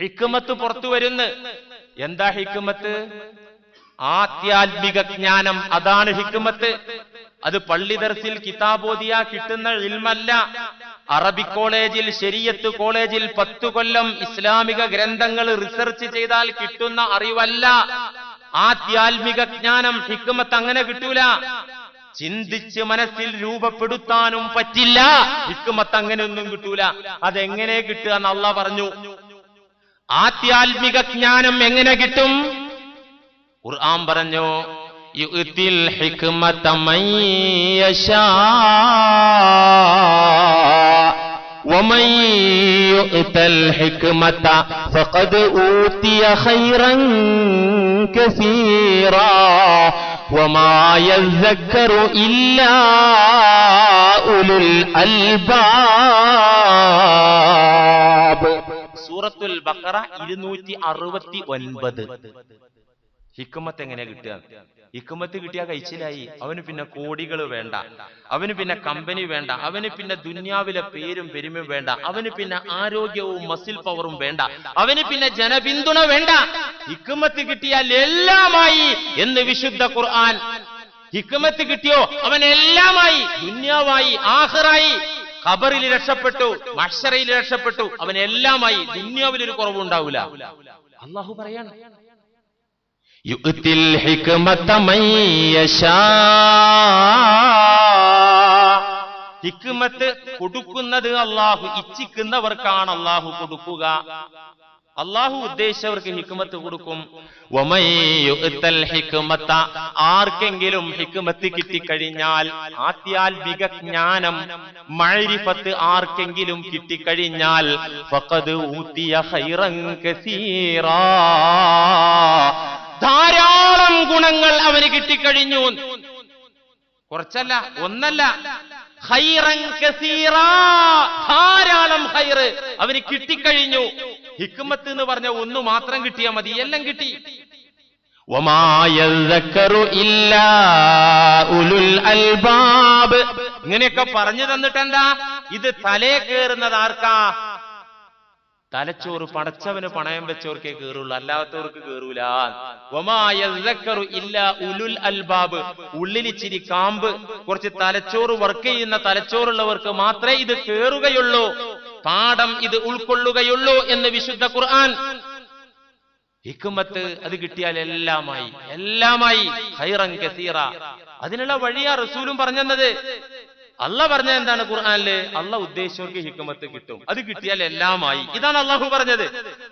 ഹിക്കുമത്ത് പുറത്തു വരുന്ന്. എന്താ ഹിക്കുമത്ത് ആത്യാത്മിക ജ്ഞാനം അതാണ് ഹിക്കുമത്ത് അത് പള്ളി കിതാബോദിയ കിട്ടുന്ന ഇൽമല്ല. അറബി കോളേജിൽ ശരിയത്ത് കോളേജിൽ പത്തു കൊല്ലം ഇസ്ലാമിക ഗ്രന്ഥങ്ങൾ റിസർച്ച് ചെയ്താൽ കിട്ടുന്ന അറിവല്ല. ആത്യാത്മിക ജ്ഞാനം ഹിക്കുമത്ത് അങ്ങനെ കിട്ടൂല. ചിന്തിച്ച് മനസ്സിൽ രൂപപ്പെടുത്താനും പറ്റില്ല. ഹിക്കുമത്ത് അങ്ങനെയൊന്നും കിട്ടൂല. അതെങ്ങനെ കിട്ടുക എന്ന് പറഞ്ഞു. ആധ്യാത്മിക ജ്ഞാനം എങ്ങനെ കിട്ടും? ഖുർആൻ പറഞ്ഞു യുത്തിൽ ഹിക്മത സൂറത്തുൽ ബക്കറ ഇരുന്നൂറ്റി അറുപത്തി ഒൻപത്. ഹിക്കുമത്ത് എങ്ങനെ കിട്ടുക? ഹിക്കുമത്ത് കിട്ടിയാൽ കഴിച്ചിലായി അവന് പിന്നെ കോടികൾ വേണ്ട. അവന് പിന്നെ കമ്പനി വേണ്ട. അവന് പിന്നെ ദുന്യാവിലെ പേരും പെരുമയും വേണ്ട. അവന് പിന്നെ ആരോഗ്യവും മസിൽ പവറും വേണ്ട. അവന് പിന്നെ ജനപിന്തുണ വേണ്ട. ഹിക്കുമത്ത് കിട്ടിയാൽ എല്ലാമായി എന്ന് വിശുദ്ധ ഖുർആൻ. ഹിക്കുമത്ത് കിട്ടിയോ? അവൻ എല്ലാമായി. ദുന്യാവായി ആഹ്റായി ഖബറിൽ രക്ഷപ്പെട്ടു മഷറയിൽ രക്ഷപ്പെട്ടു അവൻ എല്ലാമായി ദുന്യാവിൽ ഒരു കുറവുണ്ടാവില്ല. അള്ളാഹു പറയാണ് ഹിക്മത്ത് കൊടുക്കുന്നത് അള്ളാഹു ഇച്ഛിക്കുന്നവർക്കാണ് അള്ളാഹു കൊടുക്കുക. അള്ളാഹു ഉദ്ദേശിച്ചവർക്ക് ഹിക്മത്ത് കൊടുക്കും. ആർക്കെങ്കിലും ഹിക്മത്ത് കിട്ടിക്കഴിഞ്ഞാൽ ആത്യാത്മിക ജ്ഞാനം മഅരിഫത്ത് ആർക്കെങ്കിലും കിട്ടിക്കഴിഞ്ഞാൽ ധാരാളം ഗുണങ്ങൾ അവന് കിട്ടിക്കഴിഞ്ഞു. കുറച്ചല്ല ഒന്നല്ല. ധാരാളം ഹൈറ് അവന് കിട്ടിക്കഴിഞ്ഞു. ഹിക്മത്ത് എന്ന് പറഞ്ഞ ഒന്ന് മാത്രം കിട്ടിയാൽ മതി. എല്ലാം കിട്ടി. ഇങ്ങനെയൊക്കെ പറഞ്ഞു തന്നിട്ടെന്താ? ഇത് തലേ കയറുന്നത് ആർക്കാ? തലച്ചോറ് പടച്ചവന് പണയം വെച്ചവർക്കേ കയറുള്ളൂ അല്ലാത്തവർക്ക് കയറൂല ഉലുൽ അൽബാബ്. ഉള്ളിൽ ഇച്ചിരി കാമ്പ് കുറച്ച് തലച്ചോറ് വർക്ക് ചെയ്യുന്ന തലച്ചോറുള്ളവർക്ക് മാത്രമേ ഇത് കേറുകയുള്ളൂ. പാഠം ഇത് ഉൾക്കൊള്ളുകയുള്ളൂ എന്ന് വിശുദ്ധ ഖുർആൻ. ഹിക്കുമത്ത് അത് കിട്ടിയാൽ എല്ലാമായി എല്ലാമായി കസീറ. അതിനുള്ള വഴിയാ റസൂലും പറഞ്ഞത് അല്ല പറഞ്ഞ എന്താണ് ഖുർആനില് അല്ല ഉദ്ദേശിച്ചവർക്ക് ഹിക്കുമത്ത് കിട്ടും അത് കിട്ടിയാൽ എല്ലാമായി ഇതാണ് അള്ളാഹു പറഞ്ഞത്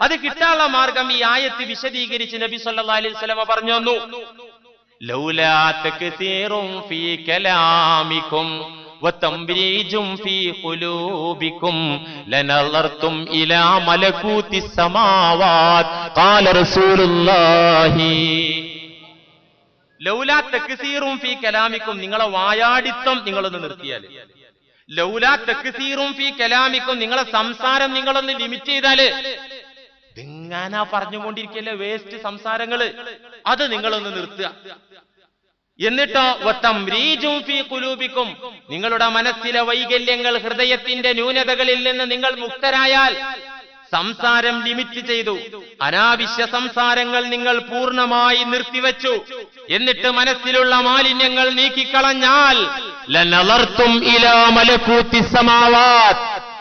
അത് കിട്ടാനുള്ള മാർഗം ഈ ആയത്ത് വിശദീകരിച്ച് നബി സല്ലല്ലാഹു അലൈഹി വസല്ലമ പറഞ്ഞു തന്നു ലൗലാ തക്സീറും ഫീ കലാമിക്കും وتمريج في قلوبكم لنظرتم إلى ملكوت السماوات قال رسول الله ലൗലാ തക്സീറും ഫീ കലാമിക്കും നിങ്ങളെ വായാടിത്തം നിങ്ങളൊന്ന് നിർത്തിയാൽ ലൗലാ തക്സീറും ഫി കലാമിക്കും നിങ്ങളെ സംസാരം നിങ്ങളൊന്ന് ലിമിറ്റ് ചെയ്താൽ. ഇങ്ങനെ പറഞ്ഞുകൊണ്ടിരിക്കല്ലേ വേസ്റ്റ് സംസാരങ്ങൾ? അത് നിങ്ങളൊന്ന് നിർത്തുക. എന്നിട്ടോ വത്തംരീജും ഫീ കുലൂബിക്കും നിങ്ങളുടെ മനസ്സിലെ വൈകല്യങ്ങൾ ഹൃദയത്തിന്റെ ന്യൂനതകളിൽ നിന്ന് നിങ്ങൾ മുക്തരായാൽ സംസാരം ലിമിറ്റ് ചെയ്തു. അനാവശ്യ സംസാരങ്ങൾ നിങ്ങൾ പൂർണമായി നിർത്തിവെച്ചു. എന്നിട്ട് മനസ്സിലുള്ള മാലിന്യങ്ങൾ നീക്കിക്കളഞ്ഞാൽ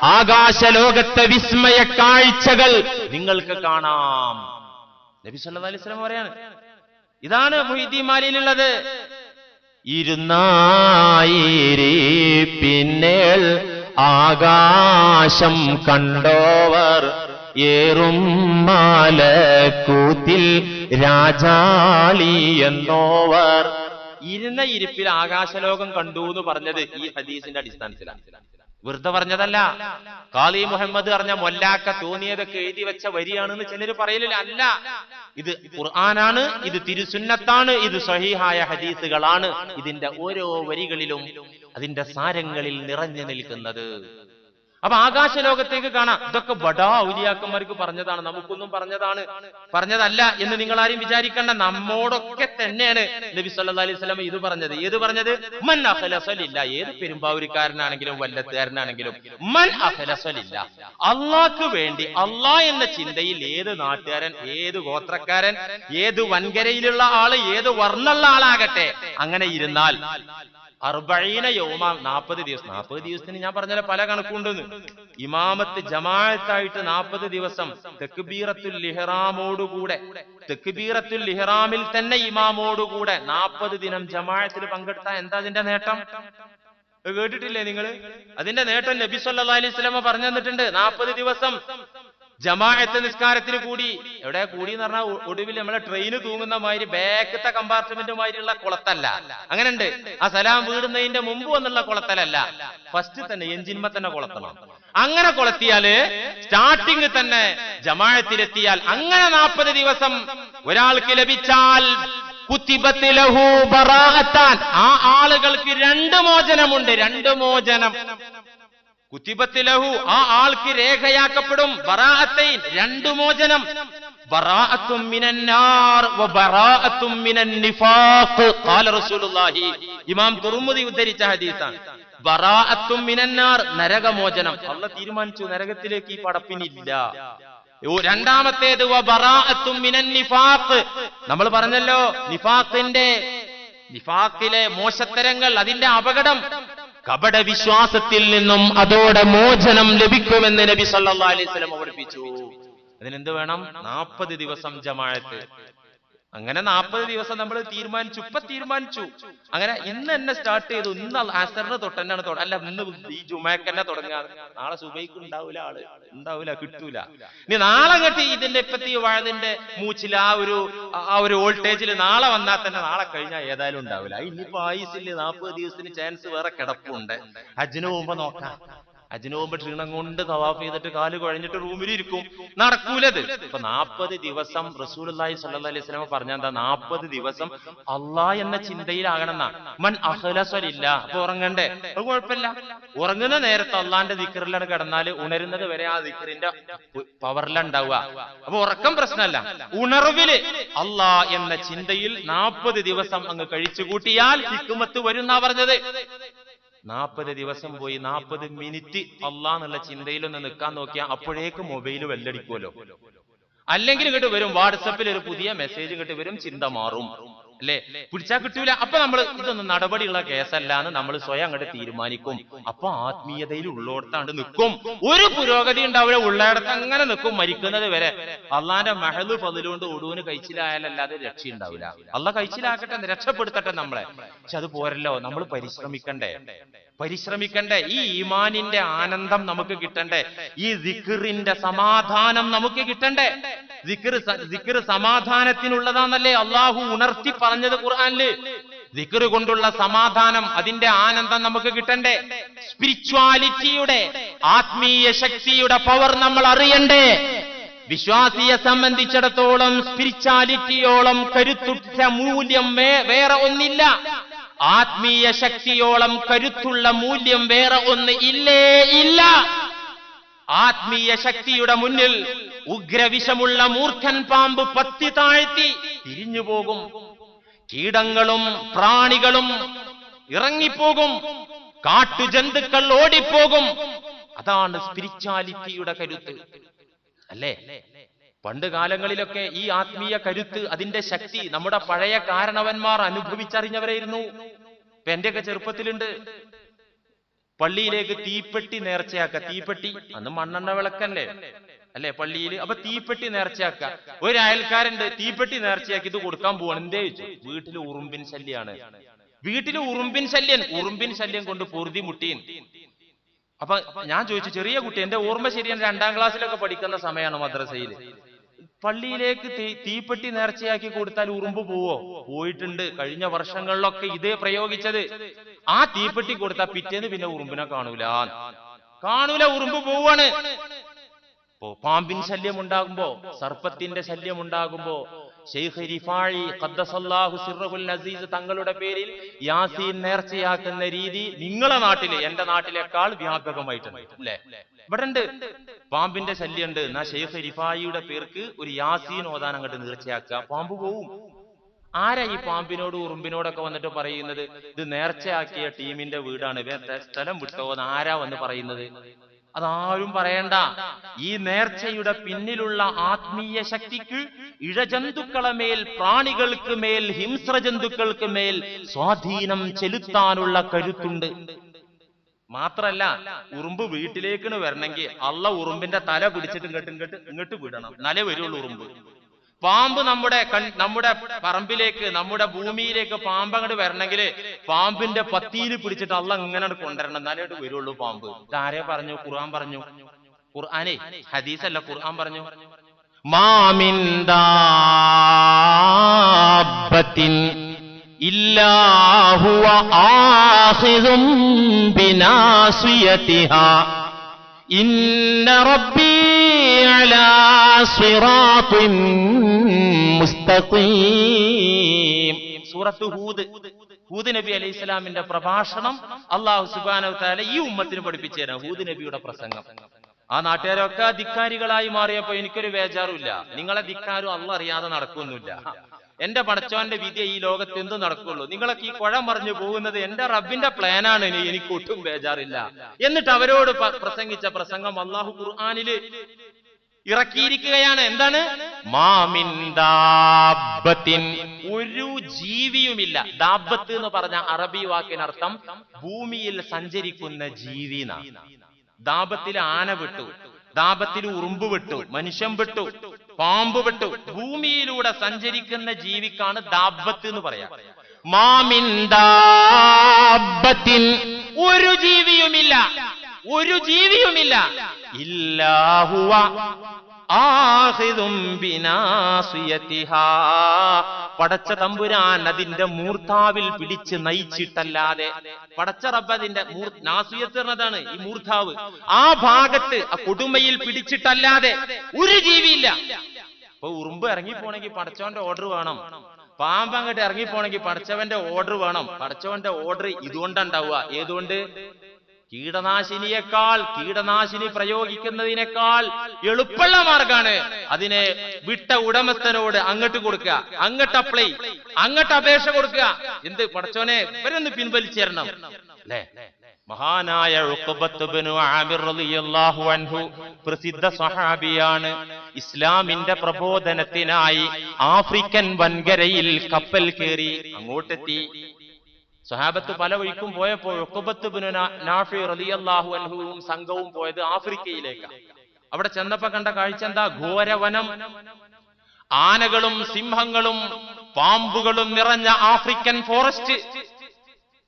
ആകാശലോകത്തെ വിസ്മയ കാഴ്ചകൾ നിങ്ങൾക്ക് കാണാം. നബി പറയാണ്. ഇതാണ് മൊയ്തി മാലിയിലുള്ളത് ഇരുന്നായിരി പിന്നേൾ ആകാശം കണ്ടോവർ ഏറും മാലക്കൂത്തിൽ രാജാളി എന്നോവർ. ഇരുന്ന ഇരിപ്പിൽ ആകാശലോകം കണ്ടു എന്ന് പറഞ്ഞത് ഈ ഹദീസിന്റെ അടിസ്ഥാനത്തിലാണ്. വെറുതെ പറഞ്ഞതല്ല. കാളി മുഹമ്മദ് പറഞ്ഞ മൊല്ലാക്ക തോന്നിയതൊക്കെ എഴുതി വെച്ച വരിയാണെന്ന് ചിലർ പറയലില്ല. അല്ല ഇത് ഖുർആനാണ് ഇത് തിരുസുന്നത്താണ് ഇത് സഹീഹായ ഹദീസുകളാണ് ഇതിന്റെ ഓരോ വരികളിലും അതിന്റെ സാരങ്ങളിൽ നിറഞ്ഞു നിൽക്കുന്നത്. അപ്പൊ ആകാശ ലോകത്തേക്ക് കാണാം. ഇതൊക്കെ ബടാ ഔലിയാക്കന്മാർക്ക് പറഞ്ഞതാണ്. നമുക്കൊന്നും പറഞ്ഞതാണ്. പറഞ്ഞതല്ല എന്ന് നിങ്ങൾ ആരും വിചാരിക്കേണ്ട. നമ്മോടൊക്കെ തന്നെയാണ് നബി സല്ലാ അലൈഹി സ്വലം ഇത് പറഞ്ഞത്. ഏത് പറഞ്ഞത്? മൻ അഫലസലില്ല. ഏത് പെരുമ്പാവൂരിക്കാരനാണെങ്കിലും വല്ലത്തുകാരനാണെങ്കിലും മൻ അഫലസലില്ല. അള്ളാഹ്ക്ക് വേണ്ടി അള്ളാ എന്ന ചിന്തയിൽ ഏത് നാട്ടുകാരൻ ഏത് ഗോത്രക്കാരൻ ഏത് വൻകരയിലുള്ള ആൾ ഏത് വർണുള്ള ആളാകട്ടെ അങ്ങനെ ഇരുന്നാൽ അർബഴീന യോമ. നാൽപ്പത് ദിവസം. നാൽപ്പത് ദിവസത്തിന് ഞാൻ പറഞ്ഞ പല കണക്കുണ്ടെന്ന്. ഇമാമത്ത് ജമാഅത്തായിട്ട് നാൽപ്പത് ദിവസം തെക്കുബീറത്തുൽ ലിഹ്റാമോടുകൂടെ തെക്കുബീറത്തുൽ ലിഹ്റാമിൽ തന്നെ ഇമാമോടുകൂടെ നാൽപ്പത് ദിനം ജമാഅത്തിൽ പങ്കെടുത്താൽ എന്താ അതിന്റെ നേട്ടം? കേട്ടിട്ടില്ലേ നിങ്ങൾ അതിന്റെ നേട്ടം നബി സല്ലാ അലൈഹി സ്വലമ പറഞ്ഞു തന്നിട്ടുണ്ട്. നാൽപ്പത് ദിവസം ജമാഅത്ത് നിസ്കാരത്തിന് കൂടി. എവിടെ കൂടി എന്ന് പറഞ്ഞാൽ ഒടുവിൽ നമ്മളെ ട്രെയിന് തൂങ്ങുന്ന മാതിരി ബാക്കത്തെ കമ്പാർട്ട്മെന്റ് മാതിരിയുള്ള കുളത്തല്ല. അങ്ങനെ ഉണ്ട് ആ സലാം വീടുന്നതിന്റെ മുമ്പ് വന്നുള്ള കുളത്തലല്ല. ഫസ്റ്റ് തന്നെ എഞ്ചിന്മ തന്നെ കുളത്തണം. അങ്ങനെ കൊളത്തിയാൽ സ്റ്റാർട്ടിങ് തന്നെ ജമാഴത്തിലെത്തിയാൽ അങ്ങനെ നാൽപ്പത് ദിവസം ഒരാൾക്ക് ലഭിച്ചാൽ. ആ ആളുകൾക്ക് രണ്ട് മോചനമുണ്ട്. രണ്ട് മോചനം. കുത്തിബത്ത് ലഹു ആ ആൾക്ക് രേഖയാക്കപ്പെടും ബറാഅത്തൈൻ രണ്ടു മോചനം. ഇമാം തുർമുദി ഉദ്ധരിച്ച ഹദീസാണ്. നരകമോചനം. അള്ളാഹ് തീരുമാനിച്ചു നരകത്തിലേക്ക് ഈ പടപ്പിനില്ല. ഓ, രണ്ടാമത്തേത് നമ്മൾ പറഞ്ഞല്ലോ നിഫാഖിന്റെ നിഫാഖിലെ മോശത്തരങ്ങൾ അതിന്റെ അപകടം. കപട വിശ്വാസത്തിൽ നിന്നും അതോടെ മോചനം ലഭിക്കുമെന്ന് നബി സല്ലാ അലൈഹി വസല്ലം പഠിപ്പിച്ചു അതിനെന്ത് വേണം? നാൽപ്പത് ദിവസം ജമാഅത്ത്. അങ്ങനെ നാൽപ്പത് ദിവസം നമ്മൾ തീരുമാനിച്ചു. ഇപ്പൊ തീരുമാനിച്ചു. അങ്ങനെ ഇന്ന് തന്നെ സ്റ്റാർട്ട് ചെയ്തു. ഇന്ന് അസറിന് തൊട്ട് തന്നെയാണ് തുട- അല്ല ഇന്ന് ഈ ജുമാക്കന്നെ തുടങ്ങാറ് നാളെ സുബൈക്ക് ഉണ്ടാവില്ല ആൾ. ഉണ്ടാവില്ല കിട്ടൂല. ഇനി നാളെ കെട്ടി ഇതിന്റെ ഇപ്പത്തി വാഴതിന്റെ മൂച്ചിൽ ആ ഒരു ആ ഒരു വോൾട്ടേജിൽ നാളെ വന്നാൽ തന്നെ നാളെ കഴിഞ്ഞാൽ ഏതായാലും ഉണ്ടാവില്ല ഇനിയിപ്പോ ആയുസിൽ നാൽപ്പത് ദിവസത്തിന് ചാൻസ് വേറെ കിടപ്പുണ്ട്. ഹജ്ജിന് പോകുമ്പോ നോക്കാം. ഹജ്ജിന് പോകുമ്പോ ക്ഷീണം കൊണ്ട് തവാഫ് ചെയ്തിട്ട് കാൽ കുഴഞ്ഞിട്ട് റൂമിലിരിക്കും നടക്കൂലത്. ഇപ്പൊ നാൽപ്പത് ദിവസം അല്ലാഹി സല്ലാ അലൈഹി സ്വലാമ പറഞ്ഞ എന്താ? നാൽപ്പത് ദിവസം അള്ളാ എന്ന ചിന്തയിലാകണം അഹലസ്വലില്ല അപ്പൊ ഉറങ്ങണ്ടേ? അത് കുഴപ്പമില്ല. ഉറങ്ങുന്ന നേരത്തെ അള്ളാന്റെ ദിക്കറിലാണ് കിടന്നാൽ ഉണരുന്നത് വരെ ആ ദിക്കറിന്റെ പവറിലുണ്ടാവുക അപ്പൊ ഉറക്കം പ്രശ്നമല്ല. ഉണർവിൽ അള്ളാ എന്ന ചിന്തയിൽ നാൽപ്പത് ദിവസം അങ്ങ് കഴിച്ചു കൂട്ടിയാൽ ഹിക്കുമത്ത് വരുന്നാ പറഞ്ഞത്. നാൽപ്പത് ദിവസം പോയി നാൽപ്പത് മിനിറ്റ് അള്ളാ എന്നുള്ള ചിന്തയിലൊന്ന് നിൽക്കാൻ നോക്കിയാൽ അപ്പോഴേക്കും മൊബൈൽ വെല്ലടിക്കുമല്ലോ അല്ലെങ്കിൽ ഇങ്ങോട്ട് വരും വാട്സപ്പിൽ ഒരു പുതിയ മെസ്സേജ് ഇങ്ങോട്ട് വരും ചിന്ത മാറും. അല്ലേ? പിടിച്ചാൽ കിട്ടൂല. അപ്പൊ നമ്മൾ ഇതൊന്നും നടപടിയുള്ള കേസല്ല എന്ന് നമ്മൾ സ്വയം അങ്ങോട്ട് തീരുമാനിക്കും. അപ്പൊ ആത്മീയതയിൽ ഉള്ളോടത്താണ്ട് നിൽക്കും ഒരു പുരോഗതി ഉണ്ടാവില്ല ഉള്ളയിടത്ത് അങ്ങനെ നിൽക്കും മരിക്കുന്നത് വരെ. അള്ളാന്റെ മഹൽ പതിലുകൊണ്ട് ഒടുവിന് കഴിച്ചിലായാലല്ലാതെ രക്ഷയുണ്ടാവില്ല അള്ള കഴിച്ചിലാക്കട്ടെ രക്ഷപ്പെടുത്തട്ടെ നമ്മളെ. പക്ഷെ അത് പോരല്ലോ നമ്മൾ പരിശ്രമിക്കണ്ടേ? പരിശ്രമിക്കണ്ടേ? ഈ ഈമാനിന്റെ ആനന്ദം നമുക്ക് കിട്ടണ്ടേ? ഈ ദിക്റിന്റെ സമാധാനം നമുക്ക് കിട്ടണ്ടേ? ദിക്ർ ദിക്ർ സമാധാനത്തിനുള്ളതാന്നല്ലേ അള്ളാഹു ഉണർത്തി പറഞ്ഞത് ഖുർആാനിൽ? ദിക്ർ കൊണ്ടുള്ള സമാധാനം അതിന്റെ ആനന്ദം നമുക്ക് കിട്ടണ്ടേ? സ്പിരിച്വാലിറ്റിയുടെ ആത്മീയ ശക്തിയുടെ പവർ നമ്മൾ അറിയണ്ടേ? വിശ്വാസിയെ സംബന്ധിച്ചിടത്തോളം സ്പിരിച്വാലിറ്റിയോളം കരുത്തുറ്റ മൂല്യം വേറെ ഒന്നില്ല. ആത്മീയ ശക്തിയോളം കരുത്തുള്ള മൂല്യം വേറെ ഒന്ന് ഇല്ലേ? ഇല്ല. ആത്മീയ ശക്തിയുടെ മുന്നിൽ ഉഗ്രവിഷമുള്ള മൂർഖൻ പാമ്പ് പത്തി താഴ്ത്തി തിരിഞ്ഞു പോകും കീടങ്ങളും പ്രാണികളും ഇറങ്ങിപ്പോകും. കാട്ടുജന്തുക്കൾ ഓടിപ്പോകും. അതാണ് സ്പിരിച്വാലിറ്റിയുടെ കരുത്ത്. അല്ലേ? പണ്ട് കാലങ്ങളിലൊക്കെ ഈ ആത്മീയ കരുത്ത് അതിന്റെ ശക്തി നമ്മുടെ പഴയ കാരണവന്മാർ അനുഭവിച്ചറിഞ്ഞവരായിരുന്നു. ഇപ്പൊ എന്റെയൊക്കെ ചെറുപ്പത്തിലുണ്ട്. പള്ളിയിലേക്ക് തീപ്പെട്ടി നേർച്ചയാക്ക തീപ്പെട്ടി അന്ന് മണ്ണെണ്ണ വിളക്കല്ലേ? അല്ലെ പള്ളിയിൽ? അപ്പൊ തീപ്പെട്ടി നേർച്ചയാക്ക ഒരു അയൽക്കാരുണ്ട് തീപ്പെട്ടി നേർച്ചയാക്കി ഇത് കൊടുക്കാൻ പോവാണ്. എന്തേ ചോദിച്ചു? വീട്ടിൽ ഉറുമ്പിൻ ശല്യാണ്. വീട്ടിൽ ഉറുമ്പിൻ ശല്യൻ. ഉറുമ്പിൻ ശല്യം കൊണ്ട് പൊറുതി മുട്ടീൻ. അപ്പൊ ഞാൻ ചോദിച്ചു ചെറിയ കുട്ടി എന്റെ ഓർമ്മ ശരിയാണ്. രണ്ടാം ക്ലാസ്സിലൊക്കെ പഠിക്കുന്ന സമയമാണ് മദ്രസയിൽ. പള്ളിയിലേക്ക് തീപ്പെട്ടി നേർച്ചയാക്കി കൊടുത്താൽ ഉറുമ്പ് പോവോ? പോയിട്ടുണ്ട്. കഴിഞ്ഞ വർഷങ്ങളിലൊക്കെ ഇതേ പ്രയോഗിച്ചത്. ആ തീപ്പെട്ടി കൊടുത്താൽ പിറ്റേന്ന് പിന്നെ ഉറുമ്പിനെ കാണൂല. കാണൂല ഉറുമ്പ് പോവാണ്. പാമ്പിൻ ശല്യം ഉണ്ടാകുമ്പോ സർപ്പത്തിന്റെ ശല്യം ഉണ്ടാകുമ്പോ ഖദ്ദസല്ലാഹു അസീസ് തങ്ങളുടെ പേരിൽ യാസീൻ നേർച്ചയാക്കുന്ന രീതി നിങ്ങളെ നാട്ടിലെ എന്റെ നാട്ടിലേക്കാൾ വ്യാപകമായിട്ടുണ്ട് അല്ലേ? ഇവിടെ ഉണ്ട് പാമ്പിന്റെ ശല്യമുണ്ട് എന്നാ ഷെയ്ഖ് റിഫായിയുടെ പേർക്ക് ഒരു യാസീൻ ഓതാൻ അങ്ങോട്ട് നേർച്ചയാക്കുക. പാമ്പ് പോവും. ആരാ ഈ പാമ്പിനോട് ഉറുമ്പിനോടൊക്കെ വന്നിട്ട് പറയുന്നത്? ഇത് നേർച്ചയാക്കിയ ടീമിന്റെ വീടാണ്. സ്ഥലം വിട്ടോ ആരാ വന്ന് പറയുന്നത്? അതാരും പറയണ്ട. ഈ നേർച്ചയുടെ പിന്നിലുള്ള ആത്മീയ ശക്തിക്ക് ഇഴജന്തുക്കളെ മേൽ പ്രാണികൾക്ക് മേൽ ഹിംസ്രജന്തുക്കൾക്ക് മേൽ സ്വാധീനം ചെലുത്താനുള്ള കരുത്തുണ്ട്. മാത്രല്ല ഉറുമ്പ് വീട്ടിലേക്കിന് വരണമെങ്കിൽ അള്ള ഉറുമ്പിന്റെ തല പിടിച്ചിട്ട് ഇങ്ങോട്ട് ഇങ്ങോട്ട് ഇങ്ങോട്ട് വിടണം. നല വരുള്ളൂ ഉറുമ്പ്. പാമ്പ് നമ്മുടെ നമ്മുടെ പറമ്പിലേക്ക് നമ്മുടെ ഭൂമിയിലേക്ക് പാമ്പ് അങ്ങോട്ട് വരണമെങ്കിൽ പാമ്പിന്റെ പത്തിയിൽ പിടിച്ചിട്ട് അള്ള ഇങ്ങനെ കൊണ്ടുവരണം. എന്നാലേ വരുള്ളൂ പാമ്പ്. ഇതാരെ പറഞ്ഞു? ഖുർആൻ പറഞ്ഞു. ഖുർആനെ ഹദീസല്ല ഖുർആൻ പറഞ്ഞു. മാമിൻ ദാബത്തിൻ ഇല്ലാ ഹുവ ആഖിദും ബിനാസിയതിഹാ. ഇന്ന റബ്ബി അലാ صراط മുസ്തഖീം سورة ഹൂദ്. ഹൂദ് നബി അലൈഹി ഇസ്ലാമിന്റെ പ്രഭാഷണം അള്ളാഹു സുബാന ഈ ഉമ്മത്തിന് പഠിപ്പിച്ചു ഹൂദ് നബിയുടെ പ്രസംഗം. ആ നാട്ടുകാരൊക്കെ ധിക്കാരികളായി മാറിയപ്പോ എനിക്കൊരു വേജാറുമില്ല നിങ്ങളെ ധിക്കാരും അള്ള അറിയാതെ നടക്കൊന്നുമില്ല എന്റെ പടച്ചവന്റെ വിധി ഈ ലോകത്ത് എന്ത് നടക്കുള്ളൂ. നിങ്ങളൊക്കെ ഈ കുഴ മറിഞ്ഞു പോകുന്നത് എന്റെ റബ്ബിന്റെ പ്ലാനാണ്. ഇനി എനിക്ക് ഒട്ടും ബേജാറില്ല. എന്നിട്ട് അവരോട് പ്രസംഗിച്ച പ്രസംഗം അള്ളാഹു ഖുർആാനിൽ ഇറക്കിയിരിക്കുകയാണ്. എന്താണ്? മാമിൻ ദാബത്തിൻ ഒരു ജീവിയുമില്ല. ദാബത്ത് എന്ന് പറഞ്ഞ അറബി വാക്കിനർത്ഥം ഭൂമിയിൽ സഞ്ചരിക്കുന്ന ജീവി ദാപത്തിൽ ആന വിട്ടു. ദാപത്തിൽ ഉറുമ്പ് വിട്ടു. മനുഷ്യൻ വിട്ടു. പാമ്പ് വിട്ടു. ഭൂമിയിലൂടെ സഞ്ചരിക്കുന്ന ജീവിക്കാണ് ദാബത്ത് എന്ന് പറയാം. മാമിൻ ഒരു ജീവിയുമില്ല. ഒരു ജീവിയുമില്ല. ഇല്ലാഹുവ പടച്ച തമ്പുരാൻ അതിന്റെ മൂർധാവിൽ പിടിച്ച് നയിച്ചിട്ടല്ലാതെ പടച്ച റബ്ബതിന്റെ മൂർ- ഈ മൂർധാവ് ആ ഭാഗത്ത് ആ കൊടുമയിൽ പിടിച്ചിട്ടല്ലാതെ ഒരു ജീവിയില്ല. ഇപ്പൊ ഉറുമ്പ് ഇറങ്ങിപ്പോണെങ്കിൽ പടച്ചവന്റെ ഓർഡർ വേണം. പാമ്പ് അങ്ങോട്ട് ഇറങ്ങിപ്പോണെങ്കിൽ പടച്ചവന്റെ ഓർഡർ വേണം. പടച്ചവന്റെ ഓർഡർ ഇതുകൊണ്ടുണ്ടാവുക ഏതുകൊണ്ട്? കീടനാശിനിയേക്കാൾ കീടനാശിനി പ്രയോഗിക്കുന്നതിനേക്കാൾ എളുപ്പമുള്ള മാർഗാണ് അതിനെ വിട്ട ഉടമസ്ഥനോട് അങ്ങോട്ട് കൊടുക്കുക. അങ്ങോട്ട് അപ്ലൈ അങ്ങോട്ട് അപേക്ഷ കൊടുക്കുക. എന്ത് പടച്ചോനെ ഇവരൊന്ന് പിൻവലിച്ചേരണം അല്ലേ? മഹാനായ അൻഹു പ്രസിദ്ധ സഹാബിയാണ് ഇസ്ലാമിന്റെ പ്രബോധനത്തിനായി ആഫ്രിക്കൻ വൻകരയിൽ കപ്പൽ കയറി അങ്ങോട്ടെത്തി. സ്വഹാബത്ത് പല വഴിക്കും പോയപ്പോൾ ഇബ്നു നാഫി സംഘവും പോയത് ആഫ്രിക്കയിലേക്കാണ് അവിടെ ചെന്നപ്പോ കണ്ട കാഴ്ച എന്താ? ഘോരവനം. ആനകളും സിംഹങ്ങളും പാമ്പുകളും നിറഞ്ഞ ആഫ്രിക്കൻ ഫോറസ്റ്റ്.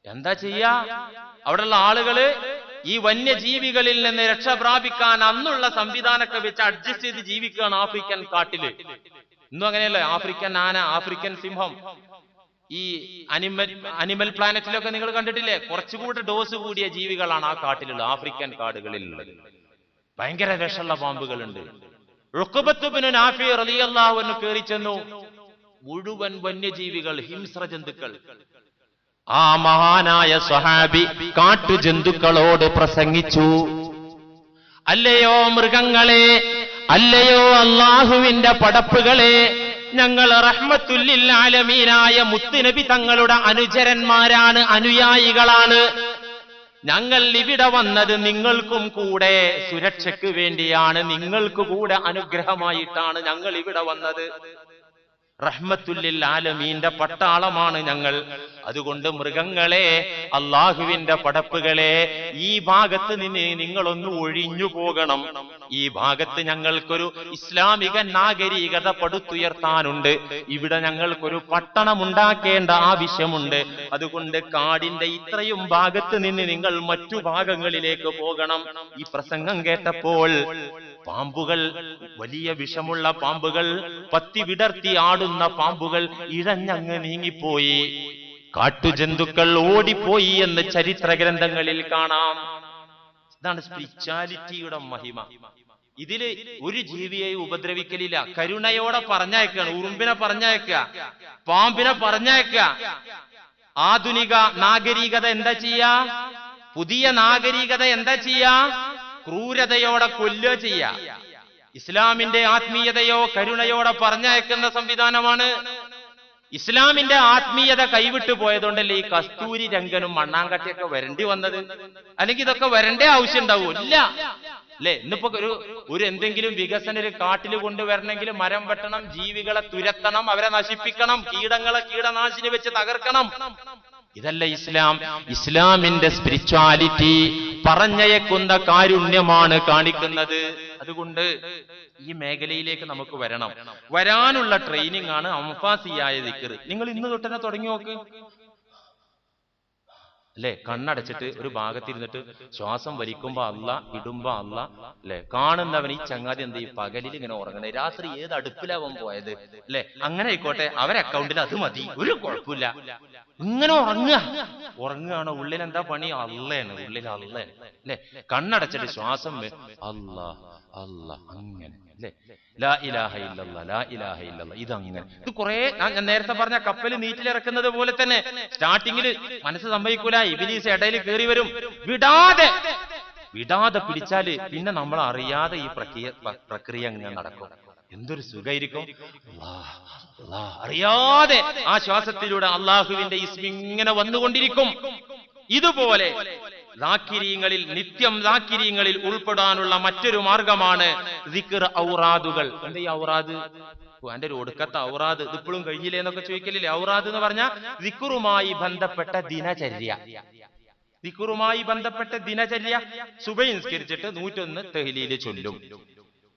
എന്താ ചെയ്യാ? അവിടെയുള്ള ആളുകൾ ഈ വന്യജീവികളിൽ നിന്ന് രക്ഷ പ്രാപിക്കാൻ അന്നുള്ള സംവിധാനമൊക്കെ വെച്ച് അഡ്ജസ്റ്റ് ചെയ്ത് ജീവിക്കുകയാണ് ആഫ്രിക്കൻ കാട്ടിൽ. ഇന്നും അങ്ങനെയല്ലേ? ആഫ്രിക്കൻ ആന ആഫ്രിക്കൻ സിംഹം. ഈ അനിമൽ അനിമൽ പ്ലാനറ്റിലൊക്കെ നിങ്ങൾ കണ്ടിട്ടില്ലേ? കുറച്ചുകൂടെ ഡോസ് കൂടിയ ജീവികളാണ് ആ കാട്ടിലുള്ളത് ആഫ്രിക്കൻ കാടുകളിലുള്ളത്. ഭയങ്കര വിഷമുള്ള പാമ്പുകളുണ്ട്. റുക്കുബത്തുബിന് നാഫി കയറി ചെന്നു. മുഴുവൻ വന്യജീവികൾ ഹിംസ്ര ജന്തുക്കൾ. ആ മഹാനായ സ്വഹാബി കാട്ടുജന്തുക്കളോട് പ്രസംഗിച്ചു. അല്ലയോ മൃഗങ്ങളെ അല്ലയോ അള്ളാഹുവിന്റെ പടപ്പുകളെ ഞങ്ങൾ റഹ്മത്തുല്ലിൽ ആലമീനായ മുത്തുനബി തങ്ങളുടെ അനുചരന്മാരാണ് അനുയായികളാണ്. ഞങ്ങൾ ഇവിടെ വന്നത് നിങ്ങൾക്കും കൂടെ സുരക്ഷയ്ക്ക് വേണ്ടിയാണ് നിങ്ങൾക്ക് കൂടെ അനുഗ്രഹമായിട്ടാണ് ഞങ്ങൾ ഇവിടെ വന്നത്. റഹ്മത്തുല്ലിൽ ആലമീന്റെ പട്ടാളമാണ് ഞങ്ങൾ. അതുകൊണ്ട് മൃഗങ്ങളെ അള്ളാഹുവിന്റെ പടപ്പുകളെ ഈ ഭാഗത്ത് നിന്ന് നിങ്ങളൊന്ന് ഒഴിഞ്ഞു പോകണം. ഈ ഭാഗത്ത് ഞങ്ങൾക്കൊരു ഇസ്ലാമിക നാഗരികത പടുത്തുയർത്താനുണ്ട്. ഇവിടെ ഞങ്ങൾക്കൊരു പട്ടണം ഉണ്ടാക്കേണ്ട ആവശ്യമുണ്ട്. അതുകൊണ്ട് കാടിന്റെ ഇത്രയും ഭാഗത്ത് നിന്ന് നിങ്ങൾ മറ്റു ഭാഗങ്ങളിലേക്ക് പോകണം. ഈ പ്രസംഗം കേട്ടപ്പോൾ പാമ്പുകൾ വലിയ വിഷമുള്ള പാമ്പുകൾ പത്തി വിടർത്തി ആടുന്ന പാമ്പുകൾ ഇഴഞ്ഞങ്ങ് നീങ്ങിപ്പോയി. കാട്ടുജന്തുക്കൾ ഓടിപ്പോയി എന്ന് ചരിത്ര ഗ്രന്ഥങ്ങളിൽ കാണാം. ഇതാണ് സ്പിരിച്വാലിറ്റിയുടെ മഹിമ. ഇതിൽ ഒരു ജീവിയെ ഉപദ്രവിക്കലില്ല. കരുണയോടെ പറഞ്ഞയക്കാണ് ഉറുമ്പിനെ പറഞ്ഞയക്കുക പാമ്പിനെ പറഞ്ഞയക്കുക ആധുനിക നാഗരികത എന്താ ചെയ്യാ? പുതിയ നാഗരികത എന്താ ചെയ്യാ? ക്രൂരതയോടെ കൊല്ലുക ചെയ്യാ ഇസ്ലാമിന്റെ ആത്മീയതയോ കരുണയോടെ പറഞ്ഞയക്കുന്ന സംവിധാനമാണ്. ഇസ്ലാമിന്റെ ആത്മീയത കൈവിട്ടു പോയതുകൊണ്ടല്ലേ ഈ കസ്തൂരി രംഗനും മണ്ണാങ്കട്ടിയൊക്കെ വരേണ്ടി വന്നത്? അല്ലെങ്കിൽ ഇതൊക്കെ വരേണ്ട ആവശ്യം ഉണ്ടാവൂ? ഇല്ല. അല്ലെ? ഇന്നിപ്പോ ഒരു ഒരു എന്തെങ്കിലും വികസന ഒരു കാട്ടിൽ കൊണ്ടുവരണമെങ്കിൽ മരം വെട്ടണം ജീവികളെ തുരത്തണം അവരെ നശിപ്പിക്കണം കീടങ്ങളെ കീടനാശിനി വെച്ച് തകർക്കണം. ഇതല്ല ഇസ്ലാം. ഇസ്ലാമിന്റെ സ്പിരിച്വാലിറ്റി പറഞ്ഞയക്കുന്ന കാരുണ്യമാണ് കാണിക്കുന്നത്. അതുകൊണ്ട് ഈ മേഖലയിലേക്ക് നമുക്ക് വരണം. വരാനുള്ള ട്രെയിനിങ് ആണ് അംഫാസിയായ ദിക്കർ നിങ്ങൾ ഇന്ന് തൊട്ട് തന്നെ തുടങ്ങി നോക്ക്. അല്ലെ? കണ്ണടച്ചിട്ട് ഒരു ഭാഗത്തിരുന്നിട്ട് ശ്വാസം വലിക്കുമ്പോ അല്ല ഇടുമ്പോ അല്ല അല്ലെ? കാണുന്നവൻ ഈ ചങ്ങാതി എന്ത് ചെയ്യും? പകലിൽ ഇങ്ങനെ ഉറങ്ങണേ രാത്രി ഏത് അടുപ്പിലാവാൻ പോയത്? അല്ലെ? അങ്ങനെ ആയിക്കോട്ടെ. അവരെ അക്കൗണ്ടിൽ അത് മതി. ഒരു കുഴപ്പമില്ല. ഇങ്ങനെ ഉറങ്ങുക. ഉറങ്ങുകയാണ്. ഉള്ളിൽ എന്താ പണി? അള്ളയാണ് ഉള്ളിൽ അള്ളയാണ് അല്ലെ? കണ്ണടച്ചിട്ട് ശ്വാസം അള്ളാ അല്ലാ അങ്ങനെ. അല്ലെ? ലാ ഇലാഹ ഇല്ലല്ലാ ലാ ഇലാഹ ഇല്ലല്ലാ. ഇതങ്ങനെ. ഇത് കുറെ ഞാൻ നേരത്തെ പറഞ്ഞ കപ്പൽ നീറ്റിലിറക്കുന്നത് പോലെ തന്നെ സ്റ്റാർട്ടിങ്ങിൽ മനസ്സ് സംഭവിക്കൂല ഇബിലീസ് ഇടയിൽ കയറി വരും. വിടാതെ. വിടാതെ പിടിച്ചാൽ പിന്നെ നമ്മൾ അറിയാതെ ഈ പ്രക്രിയ പ്രക്രിയ അങ്ങനെ നടക്കും. എന്തൊരു സുഖമായിരിക്കും. അറിയാതെ ആ ശ്വാസത്തിലൂടെ അള്ളാഹുവിന്റെ ഇസ്മി ഇങ്ങനെ വന്നുകൊണ്ടിരിക്കും. ഇതുപോലെ ദാക്കിരീങ്ങളിൽ നിത്യം ദാക്കിരീങ്ങളിൽ ഉൾപ്പെടാനുള്ള മറ്റൊരു മാർഗമാണ് ഔറാദുകൾ. എന്താ ഔറാദ്? എന്റെ ഒരു ഒടുക്കത്തെ ഔറാദ്. ഇപ്പോഴും കഴിഞ്ഞില്ലേ എന്നൊക്കെ ചോദിക്കലില്ലേ? ഔറാദ് എന്ന് പറഞ്ഞാൽ ദിക്കുറുമായി ബന്ധപ്പെട്ട ദിനചര്യ. ദിക്കുറുമായി ബന്ധപ്പെട്ട ദിനചര്യ സുബൈ നിസ്കരിച്ചിട്ട് നൂറ്റൊന്ന് തെഹ്ലീൽ ചൊല്ലും.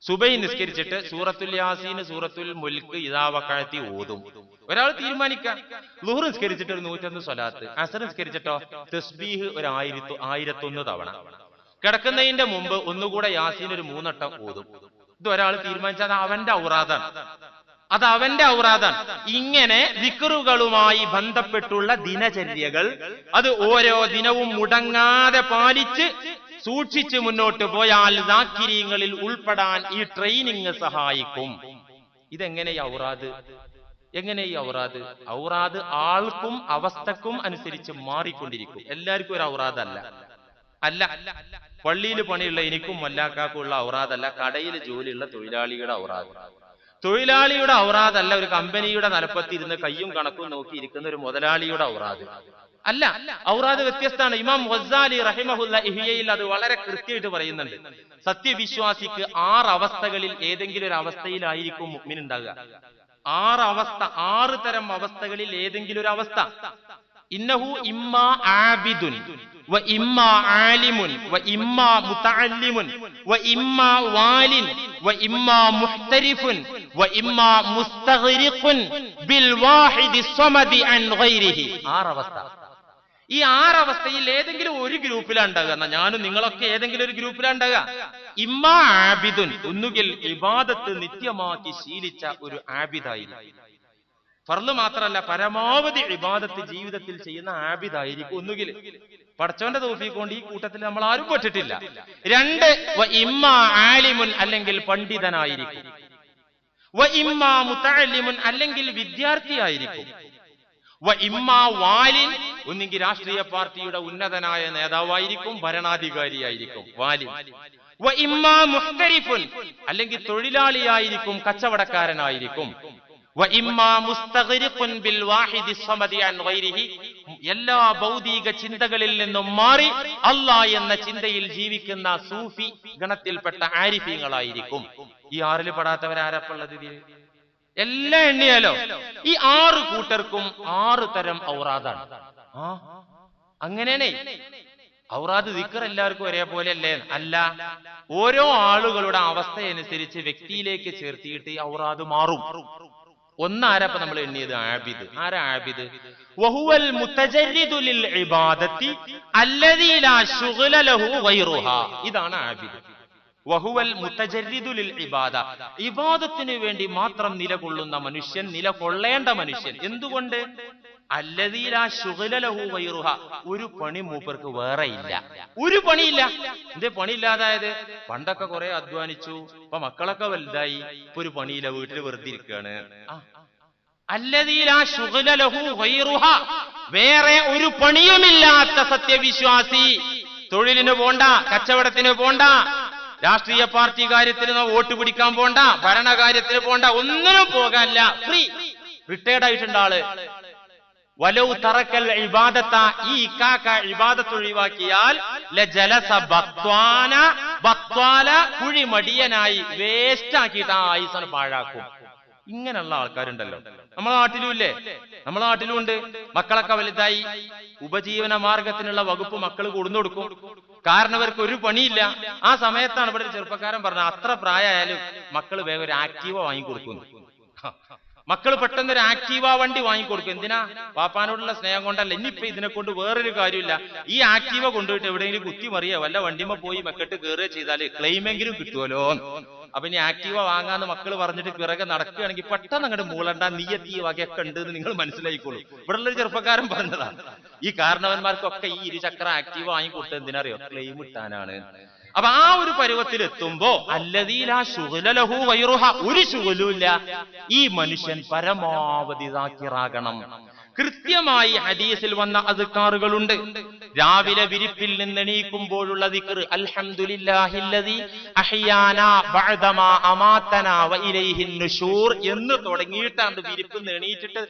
സുബൈ നിസ്കരിച്ചിട്ട് സൂറത്തുൽ യാസീന് സൂറത്തുൽ മുൽക്ക് ഇതാവക്കഴത്തി ഓതും. ഒരാൾ തീരുമാനിക്കാം ലുഹർ നിസ്കരിച്ചിട്ട് ഒരു നൂറ്റൊന്ന് സ്വലാത്ത് അസർ നിസ്കരിച്ചിട്ടോ? തസ്ബീഹ് ഒരു ആയിരത്തി ആയിരത്തൊന്ന് തവണ. കിടക്കുന്നതിന്റെ മുമ്പ് ഒന്നുകൂടെ യാസീൻ ഒരു മൂന്നെട്ടം ഓതും. ഇത് ഒരാൾ തീരുമാനിച്ചാൽ അത് അവന്റെ ഔറാദാണ്. അത് അവന്റെ ഔറാദാണ്. ഇങ്ങനെ വിക്റുകളുമായി ബന്ധപ്പെട്ടുള്ള ദിനചര്യകൾ അത് ഓരോ ദിനവും മുടങ്ങാതെ പാലിച്ച് സൂക്ഷിച്ച് മുന്നോട്ട് പോയാൽ ദാക്കിര്യങ്ങളിൽ ഉൾപ്പെടാൻ ഈ ട്രെയിനിങ് സഹായിക്കും. ഇതെങ്ങനെ ഔറാദ്? എങ്ങനെ ഔറാദ്? ഔറാദ് ആൾക്കും അവസ്ഥക്കും അനുസരിച്ച് മാറിക്കൊണ്ടിരിക്കും. എല്ലാവർക്കും ഒരു ഔറാദ് അല്ല അല്ല പള്ളിയിൽ പണിയുള്ള എനിക്കും മല്ലാക്കാക്കും ഉള്ള ഔറാദല്ല. കടയിൽ ജോലിയുള്ള തൊഴിലാളിയുടെ ഔറാദ്. തൊഴിലാളിയുടെ ഔറാദ് അല്ല ഒരു കമ്പനിയുടെ നിലപ്പത്തിരുന്ന് കയ്യും കണക്കും നോക്കി ഇരിക്കുന്ന ഒരു മുതലാളിയുടെ ഔറാദ്. അല്ല ഔറാദ് വ്യത്യസ്തമാണ്. ഇമാം വസാലി റഹിമഹുല്ല ഇഹിയയിൽ അത് വളരെ കൃത്യമായിട്ട് പറയുന്നുണ്ട്. സത്യവിശ്വാസിക്ക് ആറ് അവസ്ഥകളിൽ ഏതെങ്കിലും ഒരു അവസ്ഥയിലായിരിക്കും മുഅ്മിൻ ഉണ്ടാകുക ആറ് അവസ്ഥ ആറ് തരം അവസ്ഥകളിൽ ഏതെങ്കിലും ഒരു അവസ്ഥ. ഇന്നഹു ഇമ്മ ആബിദുൻ വ ഇമ്മ ആലിമുൻ വ ഇമ്മ മുതഅല്ലിമുൻ വ ഇമ്മ വാലിൻ വ ഇമ്മ മുഹ്തരിഫുൻ വ ഇമ്മ മുസ്തഗ്രിഖുൻ ബിൽ വാഹിദി സ്വമദി അൻ ഗൈരിഹി. ആറവസ്ഥ ഈ ആറവസ്ഥയിൽ ഏതെങ്കിലും ഒരു ഗ്രൂപ്പിലാണ് ഉണ്ടാകുക. എന്നാ ഞാനും നിങ്ങളൊക്കെ ഏതെങ്കിലും ഒരു ഗ്രൂപ്പിലാണ് ഉണ്ടാകുക. ആബിദുൻ ഒന്നുകിൽ ഇബാദത്ത് നിത്യമാക്കി ശീലിച്ച ഒരു ആബിദായിരിക്കും ഫർൾ മാത്രമല്ല പരമാവധി ഇബാദത്ത് ജീവിതത്തിൽ ചെയ്യുന്ന ആബിദായിരിക്കും ഒന്നുകിൽ. പടച്ചവന്റെ തോഫി കൊണ്ട് ഈ കൂട്ടത്തിൽ നമ്മൾ ആരും പെട്ടിട്ടില്ല രണ്ട് ഇമ്മ ആലിമുൻ അല്ലെങ്കിൽ പണ്ഡിതനായിരിക്കും. അല്ലെങ്കിൽ വിദ്യാർത്ഥിയായിരിക്കും. വാലിൻ ഒന്നെങ്കിൽ രാഷ്ട്രീയ പാർട്ടിയുടെ ഉന്നതനായ നേതാവായിരിക്കും ഭരണാധികാരിയായിരിക്കും വാലിൻ. വ ഇമ്മാ അല്ലെങ്കിൽ തൊഴിലാളിയായിരിക്കും കച്ചവടക്കാരനായിരിക്കും. എല്ലാ ഭൗതിക ചിന്തകളിൽ നിന്നും മാറി അല്ലാ എന്ന ചിന്തയിൽ ജീവിക്കുന്ന സൂഫി ഗണത്തിൽപ്പെട്ട ആരിഫീങ്ങളായിരിക്കും. ഈ ആറിൽ പെടാത്തവരാരപ്പുള്ളത് എല്ലാം എണ്ണിയാലോ? ഈ ആറ് കൂട്ടർക്കും ആറ് തരം ഔറാദാണ്. ആ? അങ്ങനെയാണേ. ഔറാദ് ദിക്കർ എല്ലാവർക്കും ഒരേപോലെ അല്ലേ. അല്ല ഓരോ ആളുകളുടെ അവസ്ഥയനുസരിച്ച് വ്യക്തിയിലേക്ക് ചേർത്തിയിട്ട് ഈ ഔറാദ് മാറും. ഒന്നാരപ്പ നമ്മൾ എണ്ണിയത്? ആബിദ്. ആരാ ആബിദ്? വഹുവൽ മുതജരിദു ലിൽ ഇബാദത്തി അല്ലദീ ലാ ശുഗ്ല ലഹു ഇതാണ് ആബിദ്. വഹുവൽ മുതജരിദു ലിൽ ഇബാദ. ഇബാദത്തിന് വേണ്ടി മാത്രം നിലകൊള്ളുന്ന മനുഷ്യൻ നിലകൊള്ളേണ്ട മനുഷ്യൻ. എന്തുകൊണ്ട്? അല്ലതീലാ വൈറുഹ. ഒരു പണി മൂപ്പർക്ക് വേറെ ഇല്ല. ഒരു പണിയില്ല. എന്തേ പണിയില്ലാതായത്? പണ്ടൊക്കെ കുറെ അധ്വാനിച്ചു. ഇപ്പൊ മക്കളൊക്കെ വലുതായി. ഇപ്പൊ ഒരു പണിയില്ല. വീട്ടിൽ വെറുതെ ഇരിക്കുകയാണ്. അല്ലതീലാ വൈറുഹ. വേറെ ഒരു പണിയുമില്ലാത്ത സത്യവിശ്വാസി. തൊഴിലിന് പോണ്ട കച്ചവടത്തിന് പോണ്ട രാഷ്ട്രീയ പാർട്ടി കാര്യത്തിന് വോട്ട് പിടിക്കാൻ പോണ്ട ഭരണകാര്യത്തിന് പോണ്ട ഒന്നിനും പോകാനില്ല. ഫ്രീ റിട്ടയർഡ് ആയിട്ടുണ്ട് ആൾ. വലവ് തറക്കൽ ഇബാദത്ത ഈ ഇക്കാക്ക ഇബാദത്ത് ഒഴിവാക്കിയാൽ ജലസ ബത്വാന ബത്വാല കുഴി മടിയനായി വേസ്റ്റ് ആക്കിയിട്ട് ആ ആയുസന് പാഴാക്കും. ഇങ്ങനെയുള്ള ആൾക്കാരുണ്ടല്ലോ. നമ്മളെ നാട്ടിലും ഇല്ലേ നമ്മളെ നാട്ടിലും ഉണ്ട് മക്കളൊക്കെ വലുതായി. ഉപജീവന മാർഗത്തിനുള്ള വകുപ്പ് മക്കൾ കൊടുന്നു കൊടുക്കും. കാരണം അവർക്ക് ഒരു പണിയില്ല. ആ സമയത്താണ് ഇവിടെ ചെറുപ്പക്കാരൻ പറഞ്ഞത് അത്ര പ്രായമായാലും മക്കൾ വേഗം ഒരു ആക്റ്റീവ വാങ്ങിക്കൊടുക്കുന്നു മക്കൾ പെട്ടെന്ന് ഒരു ആക്റ്റീവ വണ്ടി വാങ്ങിക്കൊടുക്കും. എന്തിനാ? പാപ്പാനോടുള്ള സ്നേഹം കൊണ്ടല്ല. ഇനിയിപ്പോ ഇതിനെ കൊണ്ട് വേറൊരു കാര്യമില്ല. ഈ ആക്റ്റീവ കൊണ്ടുപോയിട്ട് എവിടെയെങ്കിലും കുത്തി മറിയോ വല്ല വണ്ടിമ പോയി മെക്കെട്ട് കയറുക ചെയ്താൽ ക്ലെയിമെങ്കിലും കിട്ടുമല്ലോ അപ്പൊ ഇനി ആക്റ്റീവ വാങ്ങാന്ന് മക്കൾ പറഞ്ഞിട്ട് പിറകെ നടക്കുകയാണെങ്കിൽ പെട്ടെന്ന് അങ്ങോട്ട് മൂളണ്ട. നീയത്തി വകയൊക്കെ ഉണ്ട് എന്ന് നിങ്ങൾ മനസ്സിലായിക്കോളൂ. ഇവിടെ ഉള്ളൊരു ചെറുപ്പക്കാരൻ പറഞ്ഞതാണ് ഈ കാരണവന്മാർക്കൊക്കെ ഈ ഇരുചക്ര ആക്റ്റീവ വാങ്ങിക്കൊടുത്തത് എന്തിനറിയോ ക്ലെയിം ഇട്ടാനാണ്. അപ്പൊ ആ ഒരു പരുവത്തിൽ എത്തുമ്പോ അല്ലതീലാ ഒരു ശുഗലുമില്ല ഈ മനുഷ്യൻ പരമാവധി ദാക്കിറാകണം കൃത്യമായി ഹദീസിൽ വന്ന അതുക്കാറുകളുണ്ട് രാവിലെ വിരിപ്പിൽ നിന്ന് എണീക്കുമ്പോഴുള്ള അമാതനാ വ എന്ന് തുടങ്ങിയിട്ടാണ് വിരിപ്പിൽ നിന്ന് എണീറ്റിട്ട്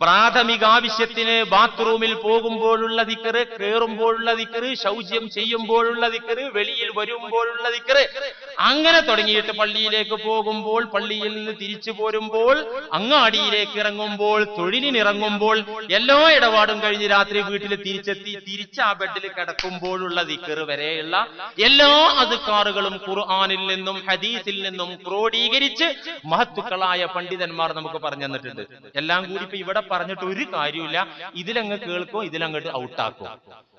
പ്രാഥമിക ആവശ്യത്തിന് ബാത്റൂമിൽ പോകുമ്പോഴുള്ള ദിക്കറ് കേറുമ്പോഴുള്ള ദിക്കറ് ശൗചം ചെയ്യുമ്പോഴുള്ള ദിക്കറ് വെളിയിൽ വരുമ്പോഴുള്ള ദിക്കറ് അങ്ങനെ തുടങ്ങിയിട്ട് പള്ളിയിലേക്ക് പോകുമ്പോൾ പള്ളിയിൽ നിന്ന് തിരിച്ചു പോരുമ്പോൾ അങ്ങാടിയിലേക്ക് ഇറങ്ങുമ്പോൾ തൊഴിലിനിറങ്ങുമ്പോൾ എല്ലാ ഇടപാടും കഴിഞ്ഞ് രാത്രി വീട്ടിൽ തിരിച്ചെത്തി തിരിച്ച് ആ ബെഡിൽ കിടക്കുമ്പോഴുള്ള ദിക്കറ് വരെയുള്ള എല്ലാ അതുക്കാറുകളും ഖുർആാനിൽ നിന്നും ഹദീസിൽ നിന്നും ക്രോഡീകരിച്ച് മഹത്തുക്കളായ പണ്ഡിതന്മാർ നമുക്ക് പറഞ്ഞു തന്നിട്ടുണ്ട്. എല്ലാം കൂടി ഇപ്പൊ ഇവിടെ പറഞ്ഞിട്ട് ഒരു കാര്യമില്ല ഇതിലങ്ങ് കേൾക്കോ ഇതിലങ്ങോട്ട് ഔട്ടാക്കോ.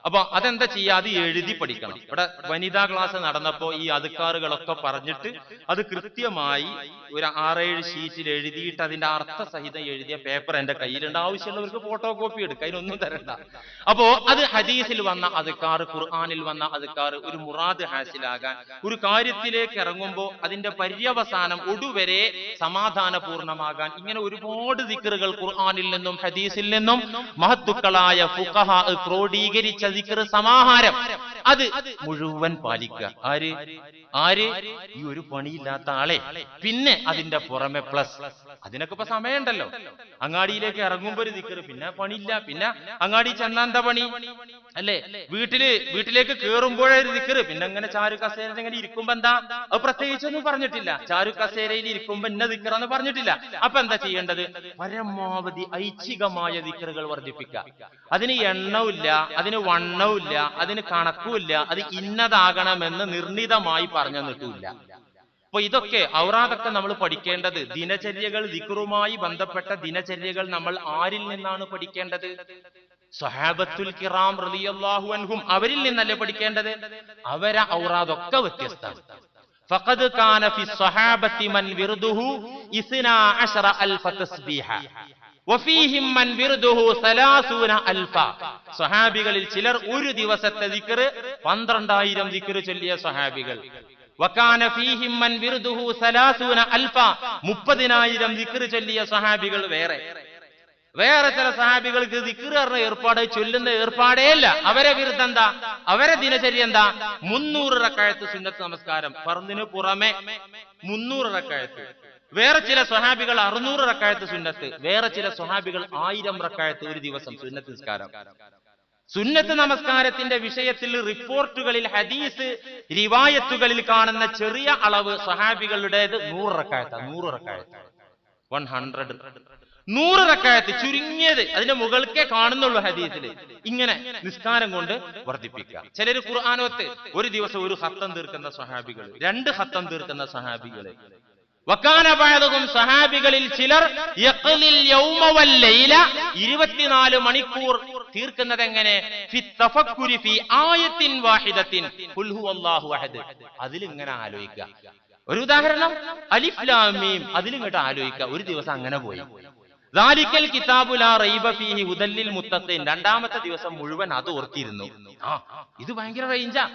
അപ്പൊ അതെന്താ ചെയ്യാ അത് എഴുതി പഠിക്കണം. ഇവിടെ വനിതാ ക്ലാസ് നടന്നപ്പോ ഈ അതുക്കാറുകളൊക്കെ പറഞ്ഞിട്ട് അത് കൃത്യമായി ഒരു ആറേഴ് ഷീറ്റിൽ എഴുതിയിട്ട് അതിന്റെ അർത്ഥസഹിതം എഴുതിയ പേപ്പർ എന്റെ കയ്യിലുണ്ട്. ആവശ്യമുള്ളവർക്ക് ഫോട്ടോ കോപ്പി എടുക്കുക അതിനൊന്നും തരണ്ട. അപ്പോ അത് ഹദീസിൽ വന്ന അതുക്കാർ ഖുർആാനിൽ വന്ന അതുക്കാർ ഒരു മുറാദ് ഹാസിലാകാൻ ഒരു കാര്യത്തിലേക്ക് ഇറങ്ങുമ്പോൾ അതിന്റെ പര്യവസാനം ഒടുവരെ സമാധാനപൂർണമാകാൻ ഇങ്ങനെ ഒരുപാട് ദിക്കറുകൾ ഖുർആാനിൽ നിന്നും ഹദീസിൽ നിന്നും മഹത്തുക്കളായ ഫുഖഹ ക്രോഡീകരിച്ച ദിക്കർ സമാഹാരം. അത് മുഴുവൻ പാലിക്കുക. ആര്? ആര്? ഈ ഒരു പണിയില്ലാത്ത ആളെ. പിന്നെ അതിന്റെ പുറമെ പ്ലസ് അതിനൊക്കെ ഇപ്പൊ സമയമുണ്ടല്ലോ. അങ്ങാടിയിലേക്ക് ഇറങ്ങുമ്പോൾ ഒരു ദിക്കറ് പിന്നെ പണിയില്ല പിന്നെ അങ്ങാടി ചെന്നാന്ത പണി? അല്ലേ? വീട്ടിൽ വീട്ടിലേക്ക് കേറുമ്പോഴേ ഒരു ദിക്കറ് പിന്നെ അങ്ങനെ ചാരു കസേരയിൽ ഇങ്ങനെ ഇരിക്കുമ്പോ എന്താ? അത് പ്രത്യേകിച്ചൊന്നും പറഞ്ഞിട്ടില്ല. ചാരു കസേരയിൽ ഇരിക്കുമ്പോ ഇന്ന ദിക്കറെന്ന് പറഞ്ഞിട്ടില്ല. അപ്പൊ എന്താ ചെയ്യേണ്ടത്? പരമാവധി ഐച്ഛികമായ ദിക്കറുകൾ വർദ്ധിപ്പിക്കുക. അതിന് എണ്ണവുമില്ല അതിന് വണ്ണവുമില്ല അതിന് കണക്കുമില്ല അത് ഇന്നതാകണമെന്ന് നിർണിതമായി പറഞ്ഞു തന്നിട്ടുമില്ല അപ്പൊ ഇതൊക്കെ ഔറാദൊക്കെ നമ്മൾ പഠിക്കേണ്ടത് ദിനചര്യകൾ ദിക്റുമായി ബന്ധപ്പെട്ട ദിനചര്യകൾ നമ്മൾ ആരിൽ നിന്നാണ് പഠിക്കേണ്ടത് സഹാബത്തുൽ കിറാം റളിയല്ലാഹു അൻഹും അവരിൽ നിന്നല്ലേ പഠിക്കേണ്ടത് അവരെ ഔറാദൊക്കെ വ്യത്യസ്തമാണ് فقد كان في الصحابة من ورده اثنا عشر ألف تسبيحا സഹാബികളിൽ ചിലർ ഒരു ദിവസത്തെ ദിക്കറ് പന്ത്രണ്ടായിരം ദിക്കറ് ചൊല്ലിയ സഹാബികൾ മുപ്പതിനായിരം ദിക്കറ് ചൊല്ലിയ സഹാബികൾ വേറെ. വേറെ ചില സഹാബികൾക്ക് ദിക്കറ് പറഞ്ഞ ഏർപ്പാട് ചൊല്ലുന്ന ഏർപ്പാടേ അല്ല. അവരെ വിരുദ്ധ എന്താ അവരെ ദിനചര്യ എന്താ? മുന്നൂറ് റക്കാഴത്ത് സുന്നത്ത് നമസ്കാരം. പറന്നിന് പുറമെ മുന്നൂറ് റക്കാഴത്ത് വേറെ ചില സ്വഹാബികൾ അറുന്നൂറ് റക്കായത്ത് സുന്നത്ത് വേറെ ചില സ്വഹാബികൾ ആയിരം റക്കായത്ത് ഒരു ദിവസം സുന്നത്ത് നിസ്കാരം. സുന്നത്ത് നമസ്കാരത്തിന്റെ വിഷയത്തിൽ റിപ്പോർട്ടുകളിൽ ഹദീസ് റിവായത്തുകളിൽ കാണുന്ന ചെറിയ അളവ് സഹാബികളുടേത് നൂറ് റക്കായത്ത നൂറ് റക്കായത്ത്. വൺ ഹൺഡ്രഡ് നൂറ് റക്കായത്ത് ചുരുങ്ങിയത് അതിന്റെ മുകൾക്കേ കാണുന്നുള്ളൂ ഹദീസിൽ ഇങ്ങനെ നിസ്കാരം കൊണ്ട് വർദ്ധിപ്പിക്കുക. ചിലര് ഖുർആാനോത്ത് ഒരു ദിവസം ഒരു ഹത്തം തീർക്കുന്ന സഹാബികൾ രണ്ട് ഹത്തം തീർക്കുന്ന സഹാബികൾ വക്കാനപാതകം സഹാബികളിൽ ചിലർ ഇരുപത്തിനാല് മണിക്കൂർ തീർക്കുന്നത് എങ്ങനെ അതിലിങ്ങനെ ആലോചിക്കുക. ഒരു ഉദാഹരണം അലിഫ് അതിലിങ്ങോട്ട് ആലോചിക്കുക. ഒരു ദിവസം അങ്ങനെ പോയി. ദാലിക്കൽ റൈബ ഫീഹി ഉദല്ലിൽ രണ്ടാമത്തെ ദിവസം മുഴുവൻ അത് ഓർത്തിരുന്നു. ആ ഇത് ഭയങ്കര റേഞ്ചാ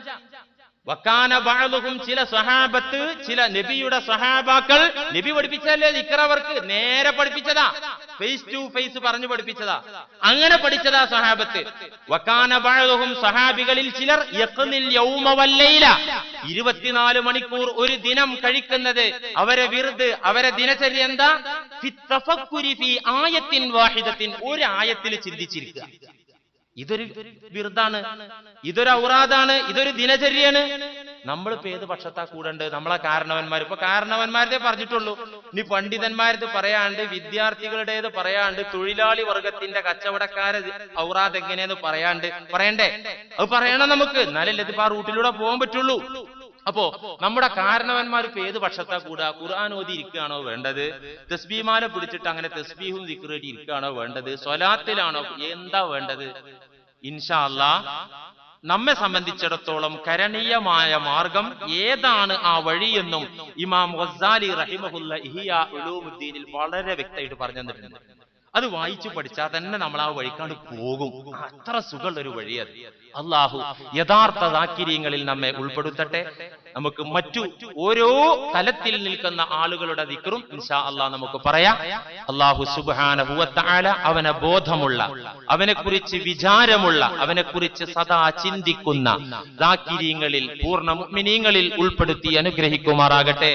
വക്കാന ബാളുകും ചില സഹാബത്ത് ചില നബിയുടെ സഹാബാക്കൾ നബി പഠിപ്പിച്ചല്ലേ ഇക്കറവർക്ക് നേരെ പഠിപ്പിച്ചതാ. ഫേസ് ടു ഫേസ് പറഞ്ഞു പഠിപ്പിച്ചതാ. അങ്ങനെ പഠിച്ചതാ സഹാബത്ത്. വക്കാന ബാളുകും സഹാബികളിൽ ചിലർ യഖ്നിൽ യൗമ വല്ലൈല. ഇരുപത്തിനാല് മണിക്കൂർ ഒരു ദിനം കഴിക്കുന്നത് അവരെ വിറുത് അവരെ ദിനചര്യ എന്താ? ഫി ആയത്തിൻ വാഹിദത്തിൻ. ഒരു ആയത്തിൽ ചിന്തിച്ചിരിക്കുക. ഇതൊരു വിറുതാണ് ഇതൊരു ഔറാദാണ്. ഇതൊരു ദിനചര്യയാണ്. നമ്മളിപ്പോ ഏത് പക്ഷത്താ കൂടണ്ട് നമ്മളെ കാരണവന്മാർ ഇപ്പൊ കാരണവന്മാരുടെ പറഞ്ഞിട്ടുള്ളൂ. ഇനി പണ്ഡിതന്മാരത് പറയാണ്ട് വിദ്യാർത്ഥികളുടേത് പറയാണ്ട് തൊഴിലാളി വർഗത്തിന്റെ കച്ചവടക്കാരെ ഔറാദ് എങ്ങനെയെന്ന് പറയാണ്ട്. പറയണ്ടേ? അത് പറയണം നമുക്ക്. എന്നാലല്ലേ ഇതിപ്പോ ആ റൂട്ടിലൂടെ പോകാൻ പറ്റുള്ളൂ. അപ്പോ നമ്മുടെ കാരണവന്മാർ ഇപ്പൊ ഏത് പക്ഷത്താ കൂടാ? ഖുർആൻ ഓതി ഇരിക്കുകയാണോ വേണ്ടത്? തസ്ബീമാല പിടിച്ചിട്ട് അങ്ങനെ തസ്ബീഹും ദിക്റേറ്റി ഇരിക്കുകയാണോ വേണ്ടത്? സ്വലാത്തിലാണോ? എന്താ വേണ്ടത്? ഇൻഷാ അല്ലാ നമ്മെ സംബന്ധിച്ചിടത്തോളം കരണീയമായ മാർഗം ഏതാണ് ആ വഴിയെന്നും ഇമാം ഗസാലി റഹിമഹുല്ല ഇഹിയ ഉലൂമുദ്ദീനിൽ വളരെ വ്യക്തമായിട്ട് പറഞ്ഞു തന്നിട്ടുണ്ട്. അത് വായിച്ചു പഠിച്ചാൽ തന്നെ നമ്മൾ ആ വഴിക്കാണ്ട് പോകും. അത്ര സുഖമുള്ള ഒരു വഴി അത് അള്ളാഹു യഥാർത്ഥ ദാക്കിര്യങ്ങളിൽ നമ്മെ ഉൾപ്പെടുത്തട്ടെ. നമുക്ക് മറ്റു ഓരോ തലത്തിൽ നിൽക്കുന്ന ആളുകളുടെ ദിക്റും ഇൻഷാ അള്ളാഹ് നമുക്ക് പറയാം. അള്ളാഹു സുബാന അവനെ ബോധമുള്ള അവനെ കുറിച്ച് വിചാരമുള്ള അവനെ കുറിച്ച് സദാ ചിന്തിക്കുന്ന ദാക്കിര്യങ്ങളിൽ പൂർണ മുഅ്മിനീങ്ങളിൽ ഉൾപ്പെടുത്തി അനുഗ്രഹിക്കുമാറാകട്ടെ.